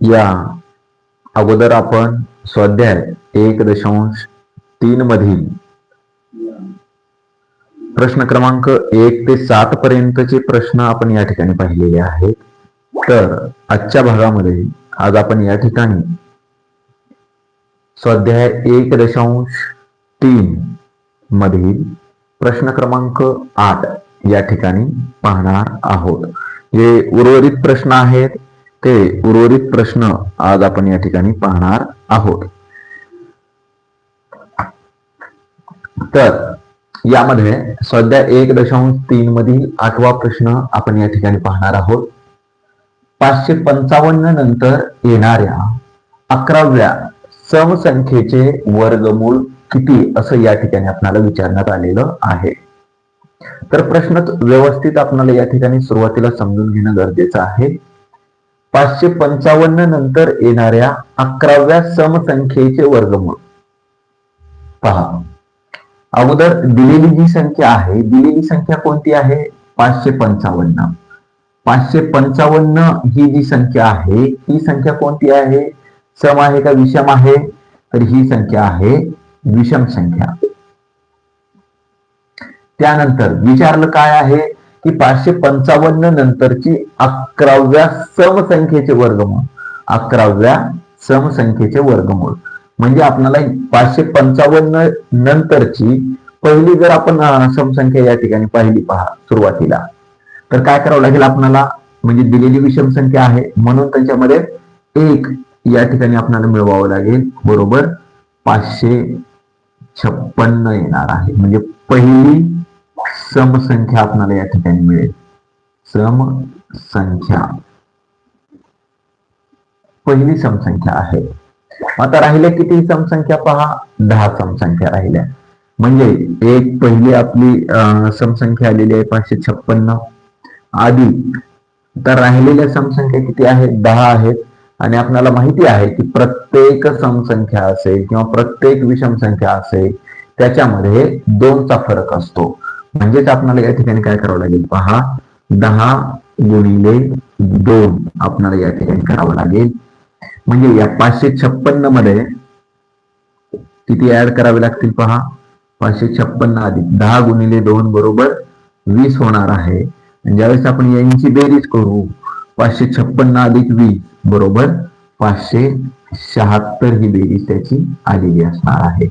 या अगोदर आपण स्वाध्याय एक दशांश तीन मधील प्रश्न क्रमांक एक ते सात पर्यंतचे प्रश्न आपण या ठिकाणी पाहिलेले आहेत. तर आजच्या भागामध्ये आज आपण या ठिकाणी स्वाध्याय एक दशांश तीन मधील प्रश्न क्रमांक आठ या ठिकाणी पाहणार आहोत. जे उर्वरित प्रश्न आहेत ते उर्वरित प्रश्न आज आपण या ठिकाणी पाहणार आहोत. तर यामध्ये सध्या एक दशांश तीन मधील आठवा प्रश्न आपण या ठिकाणी पाहणार आहोत. पाचशे पंचावन्न नंतर येणाऱ्या अकराव्या समसंख्येचे वर्गमूळ किती असं या ठिकाणी आपल्याला विचारण्यात आलेलं आहे. तर प्रश्नच व्यवस्थित आपल्याला या ठिकाणी सुरुवातीला समजून घेणं गरजेचं आहे. पाचशे पंचावन्न नंतर येणाऱ्या अकराव्या समसंख्येचे वर्गमूळ. पहा. अगोदर दिलेली जी संख्या आहे दिलेली संख्या कोणती आहे? पाचशे पंचावन्न. पाचशे पंचावन्न ही जी संख्या आहे ही संख्या कोणती आहे? सम आहे का विषम आहे? तर ही संख्या आहे विषम संख्या. त्यानंतर विचारलं काय आहे? की पाचशे पंचावन्न नंतरची अकराव्या समसंख्येचे वर्गमूळ. अकराव्या समसंख्येचे वर्गमूळ. म्हणजे आपल्याला पाचशे पंचावन्न नंतरची पहिली जर आपण समसंख्या या ठिकाणी पाहिली पहा सुरुवातीला. तर काय करावं लागेल आपल्याला म्हणजे दिलेली विषम संख्या आहे. म्हणून त्यांच्यामध्ये एक या ठिकाणी आपल्याला मिळवावं लागेल. बरोबर? पाचशे छप्पन्न येणार आहे. म्हणजे पहिली समसंख्या आपल्याला या ठिकाणी मिळेल. समसंख्या. पहिली समसंख्या आहे. आता राहिल्या किती समसंख्या पहा? दहा समसंख्या राहिल्या. म्हणजे एक पहिली आपली समसंख्या आलेली आहे पाचशे छप्पन्न. आधी तर राहिलेल्या समसंख्या किती आहेत? दहा आहेत. आणि आपल्याला माहिती आहे की प्रत्येक समसंख्या असेल किंवा प्रत्येक विषम संख्या असेल त्याच्यामध्ये दोनचा फरक असतो. म्हणजेच आपल्याला या ठिकाणी काय करावं लागेल? पहा दहा गुणिले दोन आपल्याला या ठिकाणी करावं लागेल. म्हणजे या पाचशे छप्पन्नमध्ये किती ऍड करावे लागतील पहा? पाचशे छप्पन्न अधिक दहा गुणिले दोन बरोबर वीस होणार आहे. ज्यावेळेस आपण यांची बेरीज करू पाचशे छप्पन्न अधिक वीस बरोबर पाचशे शहात्तर ही बेरीज त्याची आलेली असणार आहे.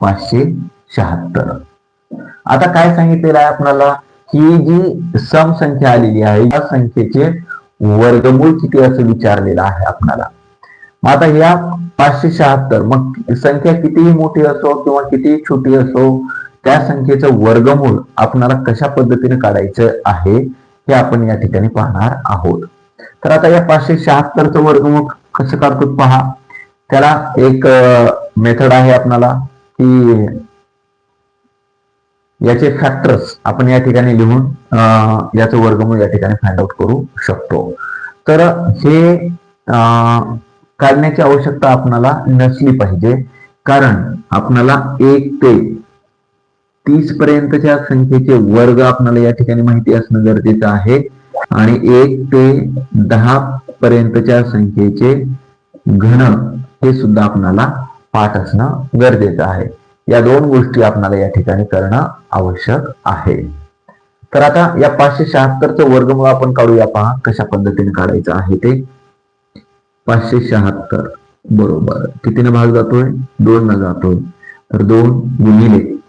पाचशे शहात्तर. आता काय सांगितलेलं आहे आपल्याला ही जी सम संख्या आलेली आहे या संख्येचे वर्गमूळ किती असं विचारलेलं आहे आपल्याला मग आता या पाचशे शहात्तर मग संख्या कितीही मोठी असो किंवा कितीही छोटी असो त्या संख्येचं वर्गमूळ आपणाला कशा पद्धतीने काढायचं आहे हे आपण या ठिकाणी पाहणार आहोत. तर आता या पाचशे शहात्तरचं वर्गमूळ कसं काढतो पहा? त्याला एक मेथड आहे आपणाला की याचे फॅक्टर्स आपण या ठिकाणी लिहून याचं वर्गमूळ या ठिकाणी फाइंड आउट करू शकतो. तर हे काढण्याची आवश्यकता आपणाला नसली पाहिजे. कारण आपणाला एक ते तीस पर्यंतच्या संख्येचे वर्ग आपल्याला या ठिकाणी माहिती असणं गरजेचं आहे. आणि एक ते दहा पर्यंतच्या संख्येचे घन हे सुद्धा आपणाला पाठ असणं गरजेचं आहे. या दोन गोष्टी आपल्याला या ठिकाणी करणं आवश्यक आहे. तर आता या पाचशे शहात्तरचं वर्गमूळ आपण काढूया पहा कशा पद्धतीने काढायचं आहे ते. पाचशे शहात्तर बरोबर. कितीने भाग जातोय? दोन न जातोय. तर दोन गुणिले.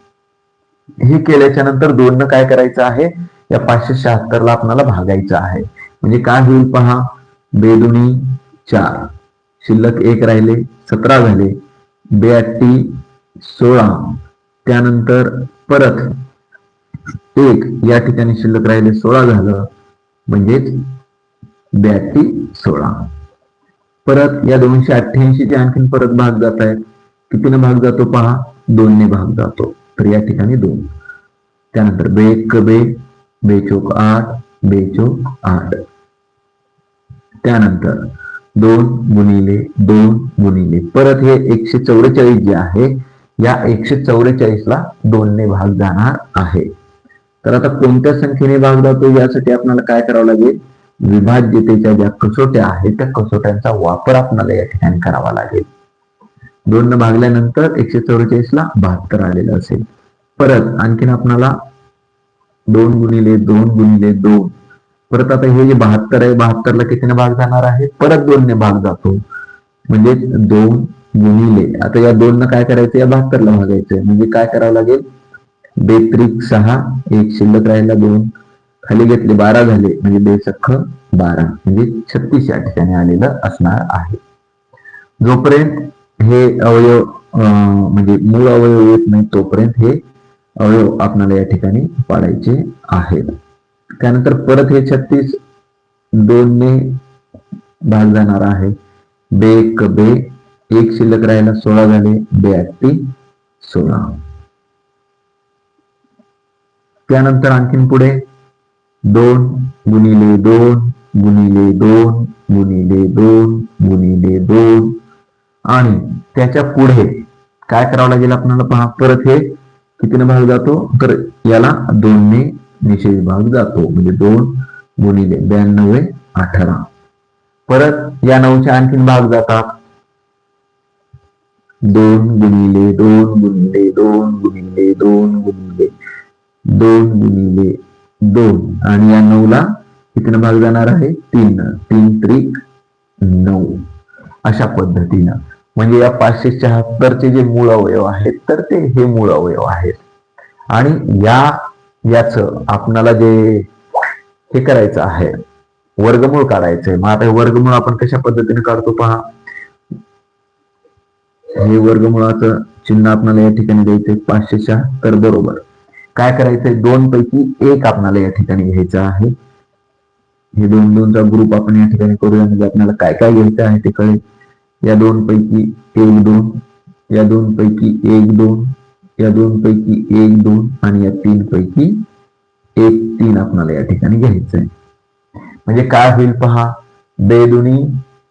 हे केल्याच्यानंतर दोन न काय करायचं आहे? या पाचशे शहात्तरला आपणाला भागायचं आहे. म्हणजे काय होईल पहा? बेदुनी चार. शिल्लक एक राहिले सतरा झाले. बेआटी सोळा. त्यानंतर परत एक या ठिकाणी शिल्लक राहिले सोळा झालं. म्हणजेच ब्याटी सोळा. परत या दोनशे अठ्ठ्याऐंशी चे आणखीन परत भाग जात आहेत. कितीने भाग जातो पहा? दोनने भाग जातो. तर या ठिकाणी दोन. त्यानंतर बे एक बे बेचोक आठ बेचोक आठ. त्यानंतर दोन गुणिले दोन गुणिले. परत हे एकशे चौवेचाळीस जे आहे या एकशे चौवेचाळीसला दोनने भाग जाणार आहे. तर आता कोणत्या संख्येने भाग जातो यासाठी आपल्याला काय करावं लागेल? विभाज्यतेच्या ज्या कसोट्या आहेत त्या कसोट्यांचा वापर आपल्याला या ठिकाणी करावा लागेल. दोन भागल्यानंतर एकशे चौवेचाळीस ला बहात्तर आलेलं असेल. परत आणखीन आपणाला दोन गुणिले दोन गुणिले दोन. परत आता हे जे बहात्तर आहे बहात्तरला कितीने भाग जाणार आहे? परत दोनने भाग जातो. म्हणजे दोन गुणिले. आता या दोन काय करायचं? या बहात्तरला भागायचं म्हणजे काय करावं लागेल? बेत्रिक सहा एक शिल्लक राहिला दोन. खाली घेतले बारा झाले. म्हणजे बेसख्ख बारा. म्हणजे छत्तीस या ठिकाणी आलेलं असणार आहे. जोपर्यंत हे अवयव अं, म्हणजे मूळ अवयव येत नाही तोपर्यंत हे अवयव आपल्याला या ठिकाणी पाडायचे आहेत. त्यानंतर परत हे छत्तीस दोन ने भाग जाणार आहे. बे बे एक शिल्लक राहिला सोळा झाले बे आठी सोळा. त्यानंतर आणखीन पुढे दोन गुणिले दोन गुणिले दोन गुणिले दोन गुणिले दोन. आणि त्याच्या पुढे काय करावं लागेल आपल्याला पहा परत हे कितीने भाग जातो? तर याला दोनने निषेध भाग जातो. म्हणजे दोन गुणिले ब्याण्णव अठरा. परत या नऊचे आणखीन भाग जातात. दोन गुणिले दोन गुणिले दोन गुणिले दोन गुणिले दोन गुणिले दोन. आणि या नऊला कितीनं भाग जाणार आहे? तीन. तीन त्रिक नऊ. अशा पद्धतीनं. म्हणजे या पाचशे शहात्तरचे जे मूळ अवयव आहेत तर ते हे मूळ अवयव आहेत. आणि या याच आपणाला जे हे करायचं आहे वर्गमूळ काढायचंय. मग आता वर्गमूळ आपण कशा पद्धतीने काढतो पहा? हे वर्गमुळाचं चिन्ह आपणाला या ठिकाणी द्यायचंय पाचशे शहात्तर बरोबर. काय करायचंय? दोन पैकी एक आपणाला या ठिकाणी घ्यायचं आहे. हे दोन दोनचा ग्रुप आपण या ठिकाणी करूया. म्हणजे आपल्याला काय काय घ्यायचं आहे ते कळेल. या दोन पैकी एक दोन या दोन पैकी एक दोन या दोन पैकी एक दोन आणि या तीन पैकी एक तीन आपणाला या ठिकाणी घ्यायचंय. म्हणजे काय होईल पहा? बे दोन्ही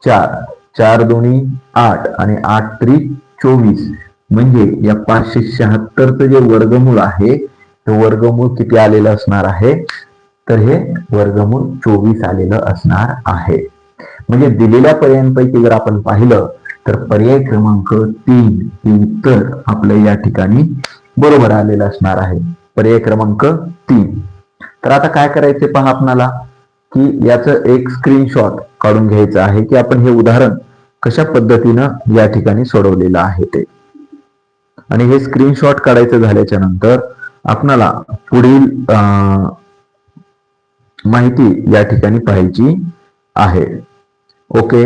चार. चार दोन्ही आठ आणि आठ त्रिक चोवीस. म्हणजे या पाचशे शहात्तरचं जे वर्गमूळ आहे ते वर्गमूळ किती आलेलं असणार आहे? तर हे वर्गमूळ चोवीस आलेलं असणार आहे. म्हणजे दिलेल्या पर्यायांपैकी जर आपण पाहिलं तर पर्याय क्रमांक तीन हे उत्तर आपलं या ठिकाणी बरोबर आलेलं असणार आहे. पर्याय क्रमांक तीन. तर आता काय करायचे पहा आपणाला? की याचं एक स्क्रीनशॉट काढून घ्यायचं आहे की आपण हे उदाहरण कशा पद्धतीनं या ठिकाणी सोडवलेलं आहे ते? आणि हे स्क्रीनशॉट काढायचं झाल्याच्यानंतर आपणाला पुढील माहिती या ठिकाणी पाहायची आहे. ओके.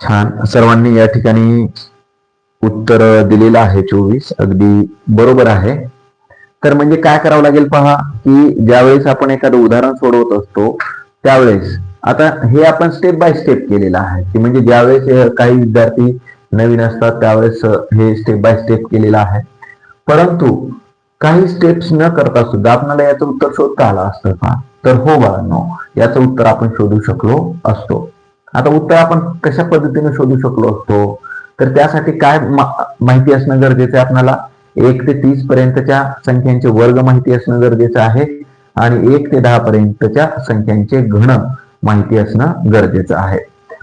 छान. सर्वांनी या ठिकाणी उत्तर दिलेलं आहे चोवीस. अगदी बरोबर आहे. तर म्हणजे काय करावं लागेल पहा की ज्यावेळेस आपण एखादं उदाहरण सोडवत असतो त्यावेळेस आता हे आपण स्टेप बाय स्टेप केलेलं आहे. की म्हणजे ज्यावेळेस काही विद्यार्थी नवीन असतात त्यावेळेस हे स्टेप बाय स्टेप केलेलं आहे. परंतु काही स्टेप्स न करता सुद्धा आपल्याला याचं उत्तर शोधता आलं असतं का? तर हो बाळांनो याचं उत्तर आपण शोधू शकलो असतो. आता उत्तर आपण कशा पद्धतीने शोधू शकलो असतो? तर त्यासाठी काय माहिती असणं गरजेचं आहे आपल्याला? एक ते तीस पर्यंतच्या संख्यांचे वर्ग माहिती असणं गरजेचं आहे. आणि एक ते दहा पर्यंतच्या संख्यांचे घन माहिती असणं गरजेचं आहे.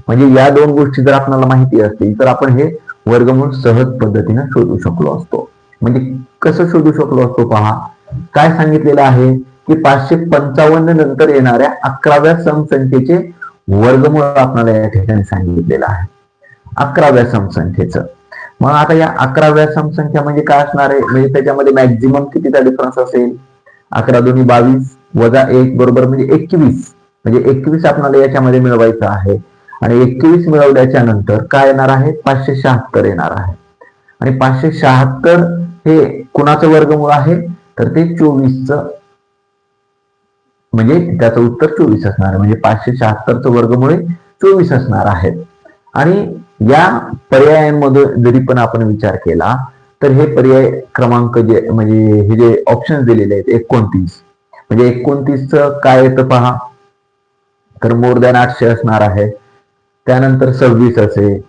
म्हणजे या दोन गोष्टी जर आपल्याला माहिती असतील तर आपण हे वर्गमूळ सहज पद्धतीने शोधू शकलो असतो. म्हणजे कसं शोधू शकलो असतो पहा. काय सांगितलेलं आहे की पाचशे पंचावन्न नंतर येणाऱ्या अकराव्या समसंख्येचे वर्गमूळ आपल्याला या ठिकाणी सांगितलेलं आहे. अकराव्या समसंख्येचं. मग आता या अकराव्या समसंख्या म्हणजे काय असणार आहे? म्हणजे त्याच्यामध्ये मॅक्झिमम कितीचा डिफरन्स असेल? अकरा दोन्ही बावीस वजा एक बरोबर म्हणजे एकवीस. म्हणजे एकवीस आपल्याला याच्यामध्ये मिळवायचं आहे. आणि एकवीस मिळवल्याच्या नंतर काय येणार आहे? पाचशे शहात्तर येणार आहे. आणि पाचशे शहात्तर हे कुणाचं वर्गमूळ आहे? तर ते चोवीसचं म्हणजे त्याचं उत्तर चोवीस असणार म्हणजे पाचशे शहात्तरचं वर्गमुळे चोवीस असणार आहेत आणि या पर्यायांमध्ये जरी पण आपण विचार केला तर हे पर्याय क्रमांक जे म्हणजे हे जे ऑप्शन दिलेले आहेत एकोणतीस. म्हणजे एकोणतीसचं काय येतं पहा? तर मोर दॅन आठशे असणार आहे. त्यानंतर सव्वीस असेल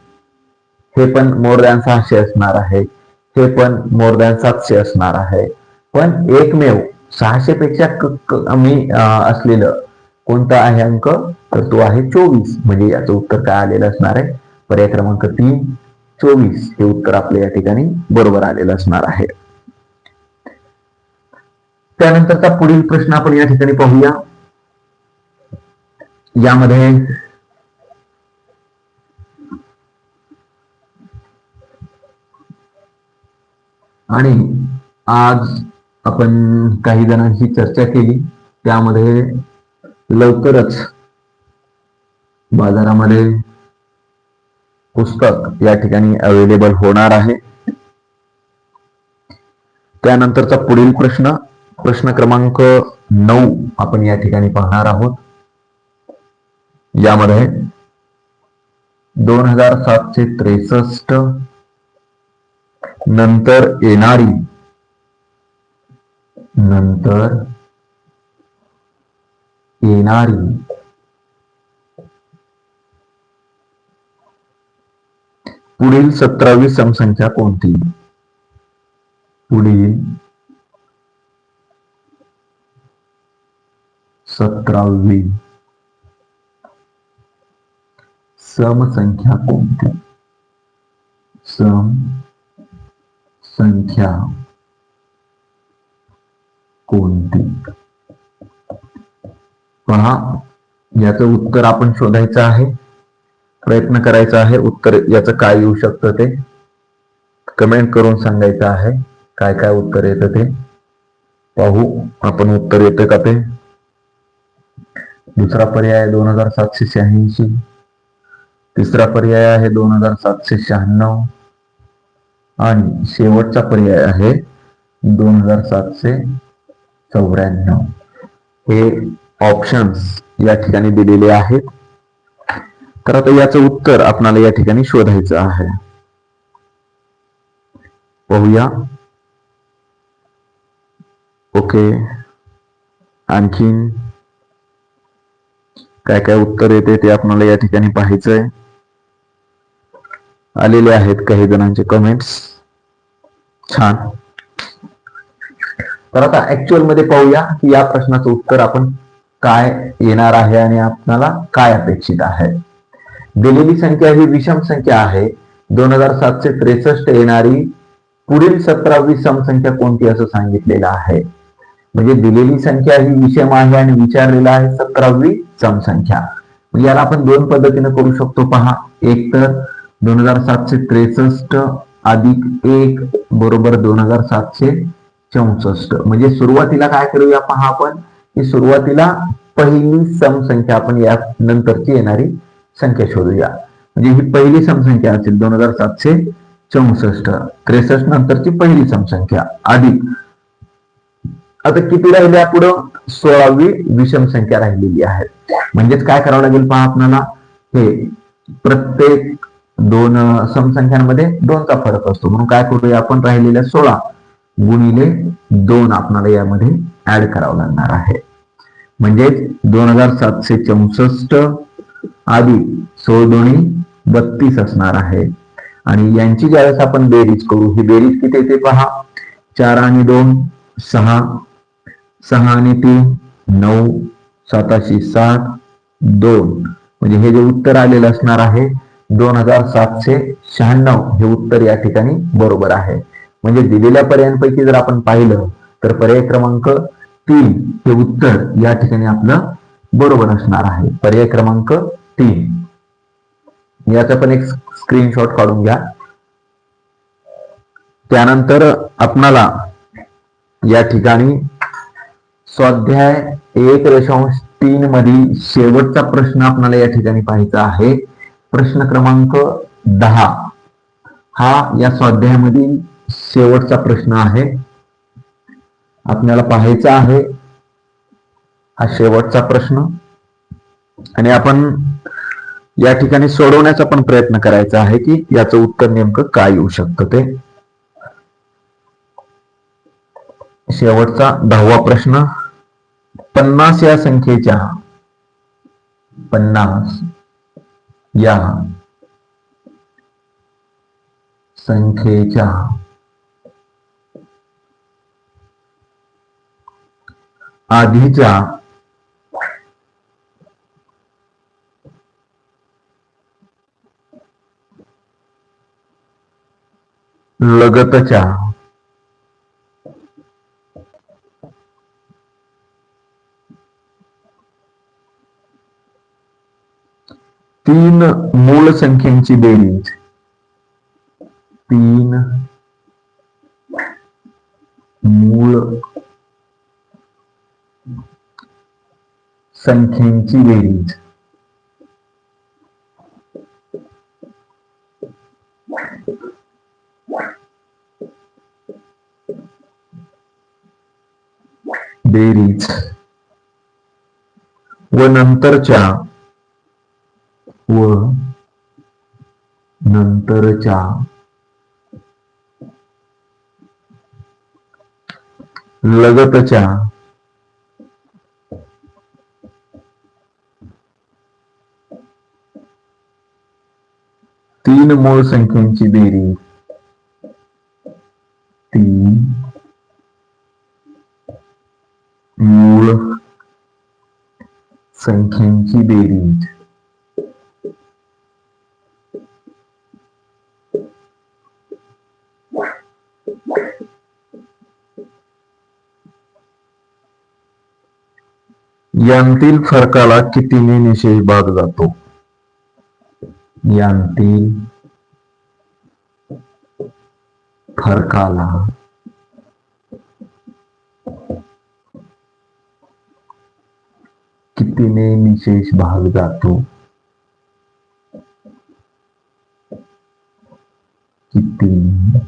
हे पण मोर दॅन सहाशे असणार आहे. हे पण मोर दॅन सातशे असणार आहे. पण एकमेव सहाशे पेक्षा कमी असलेलं कोणता आहे अंक? तर तो आहे चोवीस. म्हणजे याचं उत्तर काय आलेलं असणार आहे? पर्याय क्रमांक तीन चोवीस. हे उत्तर आपल्या या ठिकाणी बरोबर आलेलं असणार आहे. त्यानंतरचा पुढील प्रश्न आपण या ठिकाणी पाहूया. यामध्ये आणि आज आपण काही जणांशी चर्चा केली. त्यामध्ये लवकरच बाजारामध्ये पुस्तक या ठिकाणी अवेलेबल होणार आहे. त्यानंतरचा पुढील प्रश्न प्रश्न क्रमांक नऊ आपण या ठिकाणी पाहणार आहोत. यामध्ये दोन हजार सातशे त्रेसष्ट नंतर येणारी नंतर येणारी पुढील सतरावी समसंख्या कोणती? पुढील सतरावी. समसंख्या कोणती? सम संख्या कोणती? पहा याचं उत्तर आपण शोधायचं आहे. प्रयत्न करायचा आहे उत्तर याचं काय येऊ शकतं ते? कमेंट करून सांगायचं आहे. काय काय उत्तर येतं ते? पाहू आपण उत्तर येतं का ते? दुसरा पर्याय दोन हजार सातशे शहाऐंशी. तिसरा पर्याय आहे दोन हजार सातशे शहाण्णव. आणि शेवटचा पर्याय आहे दोन हजार सातशे चौऱ्याण्णव. हे ऑप्शन्स या ठिकाणी दिलेले आहेत. तर आता याचं उत्तर आपणाला या ठिकाणी शोधायचं आहे. पाहूया. ओके. आणखीन काय काय उत्तर येते ते आपल्याला या ठिकाणी पाहायचंय. आलेले आहेत काही जणांचे कमेंट्स छान. तर आता ऍक्च्युअलमध्ये पाहूया की या प्रश्नाचं उत्तर आपण काय येणार आहे आणि आपणाला काय अपेक्षित आहे. दिलेली संख्या ही विषम संख्या आहे. दोन हजार सातशे त्रेसष्ट येणारी पुढील सतरावी समसंख्या कोणती असं सांगितलेलं आहे. म्हणजे दिलेली संख्या ही विषम आहे आणि विचारलेला आहे सतरावी समसंख्या म्हणजे याला आपण दोन पद्धतीने करू शकतो. पहा एक तर दोन हजार सातशे त्रेसष्ट अधिक एक बरोबर दोन हजार सातशे चौसष्ट. म्हणजे सुरुवातीला काय करूया पहा आपण? की सुरुवातीला पहिली समसंख्या आपण या नंतरची येणारी संख्या शोधूया. म्हणजे ही पहिली समसंख्या असेल दोन हजार सातशे चौसष्ट. त्रेसष्ट नंतरची पहिली समसंख्या अधिक. आता किती राहिल्या पुढं? सोळावी विषम संख्या राहिलेली आहे. म्हणजेच काय करावं लागेल पहा आपल्याला हे प्रत्येक दोन समसंख्यांमध्ये दोनचा फरक असतो. म्हणून काय करूया आपण राहिलेल्या सोळा गुणिले दोन आपल्याला यामध्ये ऍड करावं लागणार आहे. म्हणजेच दोन हजार सातशे चौसष्ट आधी सोळ दोन्ही बत्तीस असणार आहे. आणि यांची ज्यावेळेस आपण बेरीज करू ही बेरीज किती येते पहा? चार आणि दोन सहा. सहा आणि तीन नऊ. साताशे सात दोन. म्हणजे हे जे उत्तर आलेलं असणार आहे दोन हजार सातशे शहाण्णव हे उत्तर या ठिकाणी बरोबर आहे. म्हणजे दिलेल्या पर्यायांपैकी जर आपण पाहिलं तर पर्याय क्रमांक तीन हे उत्तर या ठिकाणी आपलं बरोबर असणार आहे. पर्याय क्रमांक तीन. याचा पण एक स्क्रीनशॉट काढून घ्या. त्यानंतर आपणाला या ठिकाणी स्वाध्याय एक दशांश तीन मधील शेवटचा प्रश्न आपल्याला या ठिकाणी पाहायचा आहे. प्रश्न क्रमांक दहा. हा या स्वाध्यायामधील शेवटचा प्रश्न आहे. आपल्याला पाहायचा आहे हा शेवटचा प्रश्न. आणि आपण या ठिकाणी सोडवण्याचा पण प्रयत्न करायचा आहे की याचं उत्तर नेमकं काय येऊ शकतं ते. शेवटचा दहावा प्रश्न. पन्नास या संख्येच्या पन्नास. या संख्येच्या आधीच्या लगतच्या तीन मूळ संख्यांची बेरीज. तीन मूळ संख्यांची बेरीज. बेरीज. व नंतरच्या व नंतरच्या लगतच्या तीन मूळ संख्यांची बेरीज तीन मूळ संख्यांची बेरीज यांतील फरकाला कितीने निषेध भाग जातो? यांतील फरकाला कितीने निशेष भाग जातो? कितीने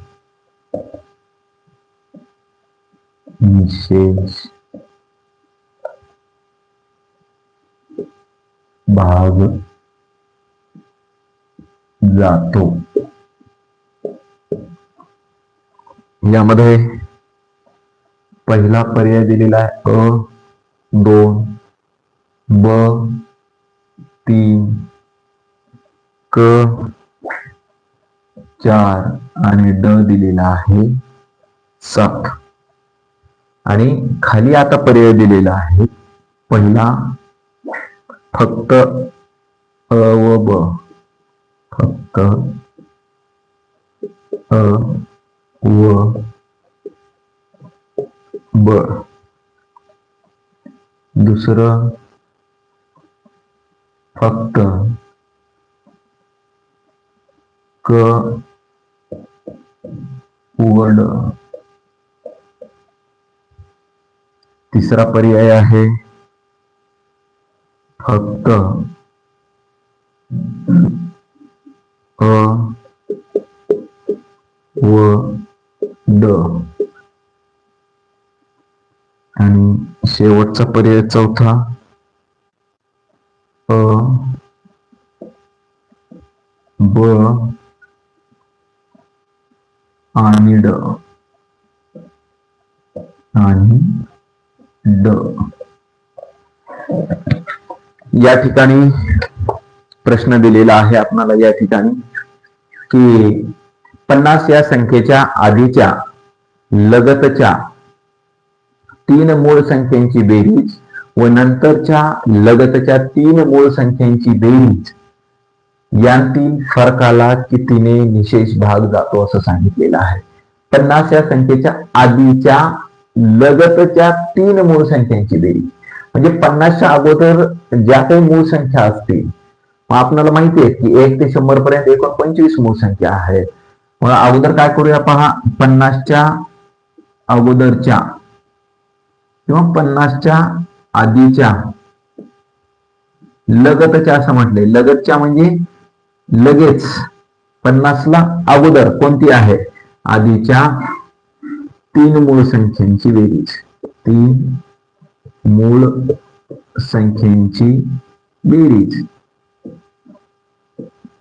विशेष भाग जातो. यामध्ये पहिला पर्याय दिलेला आहे. अ दोन ब तीन क चार आणि ड दिलेला आहे सात. आणि खाली आता पर्याय दिलेला आहे. पहिला फक्त अ व ब. फक्त अ व ब. दुसरं फक्त क. उघड तिसरा पर्याय आहे. फक्त अ व ड. आणि शेवटचा पर्याय चौथा अ ब आणि ड. आणि ड या ठिकाणी प्रश्न दिलेला आहे आपणाला या ठिकाणी की पन्नास या संख्येच्या आधीच्या लगतच्या तीन मूळ संख्यांची बेरीज व नंतरच्या लगतच्या तीन मूळ संख्यांची बेरीज यांतील फरकाला कितीने निशेष भाग जातो असं सांगितलेलं आहे. पन्नास या संख्येच्या आधीच्या लगतच्या तीन मूळ संख्यांची बेरीज म्हणजे पन्नासच्या अगोदर ज्या काही मूळ संख्या असतील मग आपल्याला माहिती आहे की एक ते शंभर पर्यंत एकूण पंचवीस मूळ संख्या आहेत. मग अगोदर काय करूया पहा पन्नासच्या अगोदरच्या किंवा पन्नासच्या आधीच्या लगतच्या असं म्हटलंय. लगतच्या म्हणजे लगेच पन्नासला अगोदर कोणती आहे? आधीच्या तीन मूळ संख्यांची बेरीज. तीन मूळ संख्यांची बेरीज.